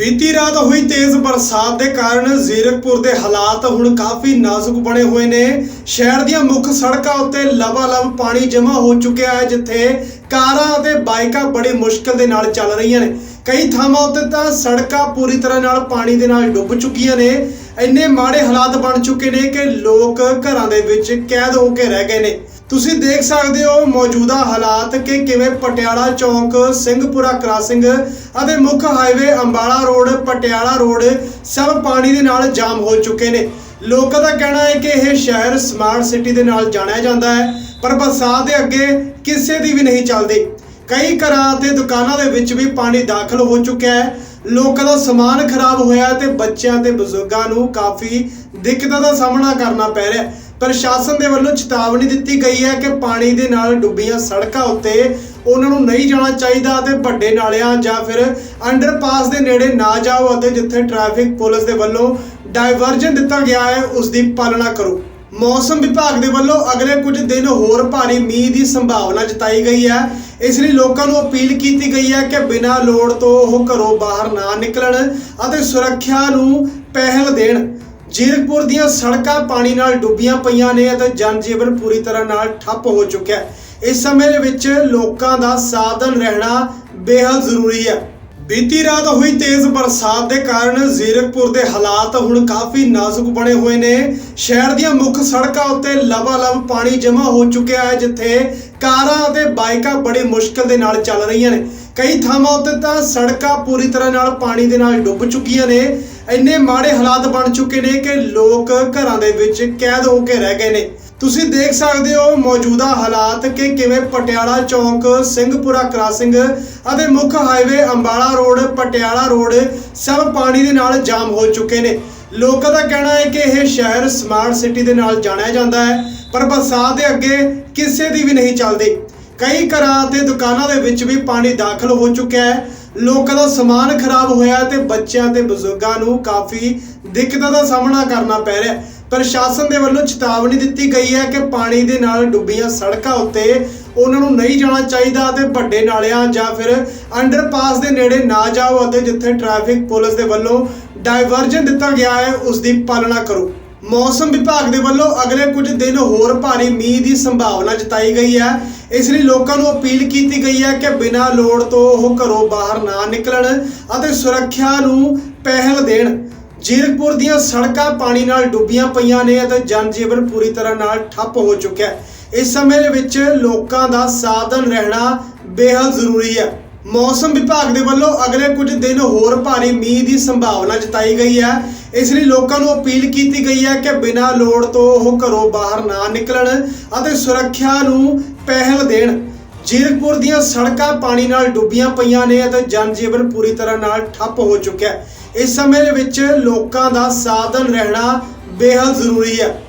ਬੀਤੀ ਰਾਤ ਹੋਈ ਤੇਜ਼ ਬਰਸਾਤ ਦੇ ਕਾਰਨ ਜ਼ੀਰਕਪੁਰ ਦੇ ਹਾਲਾਤ ਹੁਣ ਕਾਫੀ ਨਾਜ਼ੁਕ ਬਣੇ ਹੋਏ ਨੇ। ਸ਼ਹਿਰ ਦੀਆਂ ਮੁੱਖ ਸੜਕਾਂ ਉੱਤੇ ਲਬਾਲਬ ਪਾਣੀ ਜਮ੍ਹਾਂ ਹੋ ਚੁੱਕਿਆ ਹੈ, ਜਿੱਥੇ ਕਾਰਾਂ ਅਤੇ ਬਾਈਕਾਂ ਬੜੀ ਮੁਸ਼ਕਲ ਦੇ ਨਾਲ ਚੱਲ ਰਹੀਆਂ ਨੇ। ਕਈ ਥਾਵਾਂ ਉੱਤੇ ਤਾਂ ਸੜਕਾਂ ਪੂਰੀ ਤਰ੍ਹਾਂ ਨਾਲ ਪਾਣੀ ਦੇ ਨਾਲ ਡੁੱਬ ਚੁੱਕੀਆਂ ਨੇ। ਇੰਨੇ ਮਾੜੇ ਹਾਲਾਤ ਬਣ ਚੁੱਕੇ ਨੇ ਕਿ ਲੋਕ ਘਰਾਂ ਦੇ ਵਿੱਚ ਕੈਦ ਹੋ ਕੇ ਰਹਿ ਗਏ ਨੇ। ਤੁਸੀਂ ਦੇਖ ਸਕਦੇ ਹੋ ਮੌਜੂਦਾ ਹਾਲਾਤ ਕਿ ਕਿਵੇਂ ਪਟਿਆਲਾ ਚੌਂਕ, ਸਿੰਘਪੁਰਾ ਕ੍ਰਾਸਿੰਗ ਅਤੇ ਮੁੱਖ highway Ambala road, Patiala road ਸਭ ਪਾਣੀ ਦੇ ਨਾਲ ਜਾਮ ਹੋ ਚੁੱਕੇ ਨੇ। ਲੋਕਾਂ ਦਾ ਕਹਿਣਾ ਹੈ ਕਿ ਇਹ ਸ਼ਹਿਰ ਸਮਾਰਟ ਸਿਟੀ ਦੇ ਨਾਲ ਜਾਣਿਆ ਜਾਂਦਾ ਹੈ, ਪਰ ਬਰਸਾਤ ਦੇ ਅੱਗੇ ਕਿਸੇ ਦੀ ਵੀ ਨਹੀਂ ਚੱਲਦੀ। ਕਈ ਘਰਾਂ ਅਤੇ ਦੁਕਾਨਾਂ ਦੇ ਵਿੱਚ ਵੀ ਪਾਣੀ ਦਾਖਲ ਹੋ ਚੁੱਕਿਆ ਹੈ। ਲੋਕਾਂ ਦਾ ਸਮਾਨ ਖਰਾਬ ਹੋਇਆ ਹੈ ਤੇ ਬੱਚਿਆਂ ਤੇ ਬਜ਼ੁਰਗਾਂ ਨੂੰ ਕਾਫੀ ਦਿੱਕਤਾਂ ਦਾ ਸਾਹਮਣਾ ਕਰਨਾ ਪੈ ਰਿਹਾ ਪ੍ਰਸ਼ਾਸਨ ਦੇ ਵੱਲੋਂ ਚੇਤਾਵਨੀ ਦਿੱਤੀ ਗਈ ਹੈ ਕਿ ਪਾਣੀ ਦੇ ਨਾਲ ਡੁੱਬੀਆਂ ਸੜਕਾਂ ਉੱਤੇ ਉਹਨਾਂ ਨੂੰ ਨਹੀਂ ਜਾਣਾ ਚਾਹੀਦਾ ਅਤੇ ਵੱਡੇ ਨਾਲਿਆਂ ਜਾਂ ਫਿਰ ਅੰਡਰਪਾਸ ਦੇ ਨੇੜੇ ਨਾ ਜਾਓ ਅਤੇ ਜਿੱਥੇ ਟ੍ਰੈਫਿਕ ਪੁਲਿਸ ਦੇ ਵੱਲੋਂ ਡਾਇਵਰਜਨ ਦਿੱਤਾ ਗਿਆ ਹੈ, ਉਸ ਦੀ ਪਾਲਣਾ ਕਰੋ। ਮੌਸਮ ਵਿਭਾਗ ਦੇ ਵੱਲੋਂ ਅਗਲੇ ਕੁਝ ਦਿਨ ਹੋਰ ਭਾਰੀ ਮੀਂਹ ਦੀ ਸੰਭਾਵਨਾ ਜਤਾਈ ਗਈ ਹੈ। ਇਸ ਲਈ ਲੋਕਾਂ ਨੂੰ ਅਪੀਲ ਕੀਤੀ ਗਈ ਹੈ ਕਿ ਬਿਨਾਂ ਲੋੜ ਤੋਂ ਉਹ ਘਰੋਂ ਬਾਹਰ ਨਾ ਨਿਕਲਣ ਅਤੇ ਸੁਰੱਖਿਆ ਨੂੰ ਪਹਿਲ ਦੇਣ। ਜੀਰਕਪੁਰ ਦੀਆਂ ਸੜਕਾਂ ਪਾਣੀ ਨਾਲ ਡੁੱਬੀਆਂ ਪਈਆਂ ਨੇ ਅਤੇ ਜਨਜੀਵਨ ਪੂਰੀ ਤਰ੍ਹਾਂ ਨਾਲ ਠੱਪ ਹੋ ਚੁੱਕਿਆ ਹੈ। ਇਸ ਸਮੇਂ ਦੇ ਵਿੱਚ ਲੋਕਾਂ ਦਾ ਸਾਵਧਾਨ ਰਹਿਣਾ ਬੇਹੱਦ ਜ਼ਰੂਰੀ ਹੈ। ਬੀਤੀ ਰਾਤ ਹੋਈ ਤੇਜ਼ ਬਰਸਾਤ ਦੇ ਕਾਰਨ ਜ਼ੀਰਕਪੁਰ ਦੇ ਹਾਲਾਤ ਹੁਣ ਕਾਫੀ ਨਾਜ਼ੁਕ ਬਣੇ ਹੋਏ ਨੇ। ਸ਼ਹਿਰ ਦੀਆਂ ਮੁੱਖ ਸੜਕਾਂ ਉੱਤੇ ਲਬਾਲਬ ਪਾਣੀ ਜਮ੍ਹਾਂ ਹੋ ਚੁੱਕਿਆ ਹੈ, ਜਿੱਥੇ ਕਾਰਾਂ ਅਤੇ ਬਾਈਕਾਂ ਬੜੀ ਮੁਸ਼ਕਲ ਦੇ ਨਾਲ ਚੱਲ ਰਹੀਆਂ ਨੇ। ਕਈ ਥਾਵਾਂ ਉੱਤੇ ਤਾਂ ਸੜਕਾਂ ਪੂਰੀ ਤਰ੍ਹਾਂ ਨਾਲ ਪਾਣੀ ਦੇ ਨਾਲ ਡੁੱਬ ਚੁੱਕੀਆਂ ਨੇ। ਇੰਨੇ ਮਾੜੇ ਹਾਲਾਤ ਬਣ ਚੁੱਕੇ ਨੇ ਕਿ ਲੋਕ ਘਰਾਂ ਦੇ ਵਿੱਚ ਕੈਦ ਹੋ ਕੇ ਰਹਿ ਗਏ ਨੇ। ਤੁਸੀਂ ਦੇਖ ਸਕਦੇ ਹੋ ਮੌਜੂਦਾ ਹਾਲਾਤ ਕਿ ਕਿਵੇਂ ਪਟਿਆਲਾ ਚੌਂਕ, ਸਿੰਘਪੁਰਾ ਕ੍ਰਾਸਿੰਗ ਅਤੇ ਮੁੱਖ highway Ambala road, Patiala road ਸਭ ਪਾਣੀ ਦੇ ਨਾਲ ਜਾਮ ਹੋ ਚੁੱਕੇ ਨੇ। ਲੋਕਾਂ ਦਾ ਕਹਿਣਾ ਹੈ ਕਿ ਇਹ ਸ਼ਹਿਰ ਸਮਾਰਟ ਸਿਟੀ ਦੇ ਨਾਲ ਜਾਣਿਆ ਜਾਂਦਾ ਹੈ, ਪਰ ਬਰਸਾਤ ਦੇ ਅੱਗੇ ਕਿਸੇ ਦੀ ਵੀ ਨਹੀਂ ਚੱਲਦੀ। ਕਈ ਘਰਾਂ ਅਤੇ ਦੁਕਾਨਾਂ ਦੇ ਵਿੱਚ ਵੀ ਪਾਣੀ ਦਾਖਲ ਹੋ ਚੁੱਕਿਆ ਹੈ। ਲੋਕਾਂ ਦਾ ਸਮਾਨ ਖਰਾਬ ਹੋਇਆ ਹੈ ਤੇ ਬੱਚਿਆਂ ਤੇ ਬਜ਼ੁਰਗਾਂ ਨੂੰ ਕਾਫੀ ਦਿੱਕਤਾਂ ਦਾ ਸਾਹਮਣਾ ਕਰਨਾ ਪੈ ਰਿਹਾ ਹੈ। ਪ੍ਰਸ਼ਾਸਨ ਦੇ ਵੱਲੋਂ ਚੇਤਾਵਨੀ ਦਿੱਤੀ ਗਈ ਹੈ ਕਿ ਪਾਣੀ ਦੇ ਨਾਲ ਡੁੱਬੀਆਂ ਸੜਕਾਂ ਉੱਤੇ ਉਹਨਾਂ ਨੂੰ ਨਹੀਂ ਜਾਣਾ ਚਾਹੀਦਾ ਅਤੇ ਵੱਡੇ ਨਾਲਿਆਂ ਜਾਂ ਫਿਰ ਅੰਡਰਪਾਸ ਦੇ ਨੇੜੇ ਨਾ ਜਾਓ ਅਤੇ ਜਿੱਥੇ ਟ੍ਰੈਫਿਕ ਪੁਲਿਸ ਦੇ ਵੱਲੋਂ ਡਾਇਵਰਜਨ ਦਿੱਤਾ ਗਿਆ ਹੈ, ਉਸ ਦੀ ਪਾਲਣਾ ਕਰੋ। ਮੌਸਮ ਵਿਭਾਗ ਦੇ ਵੱਲੋਂ ਅਗਲੇ ਕੁਝ ਦਿਨ ਹੋਰ ਭਾਰੀ ਮੀਂਹ ਦੀ ਸੰਭਾਵਨਾ ਜਤਾਈ ਗਈ ਹੈ। ਇਸ ਲਈ ਲੋਕਾਂ ਨੂੰ ਅਪੀਲ ਕੀਤੀ ਗਈ ਹੈ ਕਿ ਬਿਨਾਂ ਲੋੜ ਤੋਂ ਉਹ ਘਰੋਂ ਬਾਹਰ ਨਾ ਨਿਕਲਣ ਅਤੇ ਸੁਰੱਖਿਆ ਨੂੰ ਪਹਿਲ ਦੇਣ। ਜੀਰਕਪੁਰ ਦੀਆਂ ਸੜਕਾਂ ਪਾਣੀ ਨਾਲ ਡੁੱਬੀਆਂ ਪਈਆਂ ਨੇ ਅਤੇ ਜਨਜੀਵਨ ਪੂਰੀ ਤਰ੍ਹਾਂ ਨਾਲ ਠੱਪ ਹੋ ਚੁੱਕਿਆ ਹੈ। ਇਸ ਸਮੇਂ ਦੇ ਵਿੱਚ ਲੋਕਾਂ ਦਾ ਸਾਵਧਾਨ ਰਹਿਣਾ ਬੇਹੱਦ ਜ਼ਰੂਰੀ ਹੈ। ਮੌਸਮ ਵਿਭਾਗ ਦੇ ਵੱਲੋਂ ਅਗਲੇ ਕੁਝ ਦਿਨ ਹੋਰ ਭਾਰੀ ਮੀਂਹ ਦੀ ਸੰਭਾਵਨਾ ਜਤਾਈ ਗਈ ਹੈ। ਇਸ ਲਈ ਲੋਕਾਂ ਨੂੰ ਅਪੀਲ ਕੀਤੀ ਗਈ ਹੈ ਕਿ ਬਿਨਾਂ ਲੋੜ ਤੋਂ ਉਹ ਘਰੋਂ ਬਾਹਰ ਨਾ ਨਿਕਲਣ ਅਤੇ ਸੁਰੱਖਿਆ ਨੂੰ ਪਹਿਲ ਦੇਣ। ਜੀਰਕਪੁਰ ਦੀਆਂ ਸੜਕਾਂ ਪਾਣੀ ਨਾਲ ਡੁੱਬੀਆਂ ਪਈਆਂ ਨੇ ਅਤੇ ਜਨਜੀਵਨ ਪੂਰੀ ਤਰ੍ਹਾਂ ਨਾਲ ਠੱਪ ਹੋ ਚੁੱਕਿਆ ਹੈ। ਇਸ ਸਮੇਂ ਦੇ ਵਿੱਚ ਲੋਕਾਂ ਦਾ ਸਾਧਨ ਰਹਿਣਾ ਬੇਹੱਦ ਜ਼ਰੂਰੀ ਹੈ।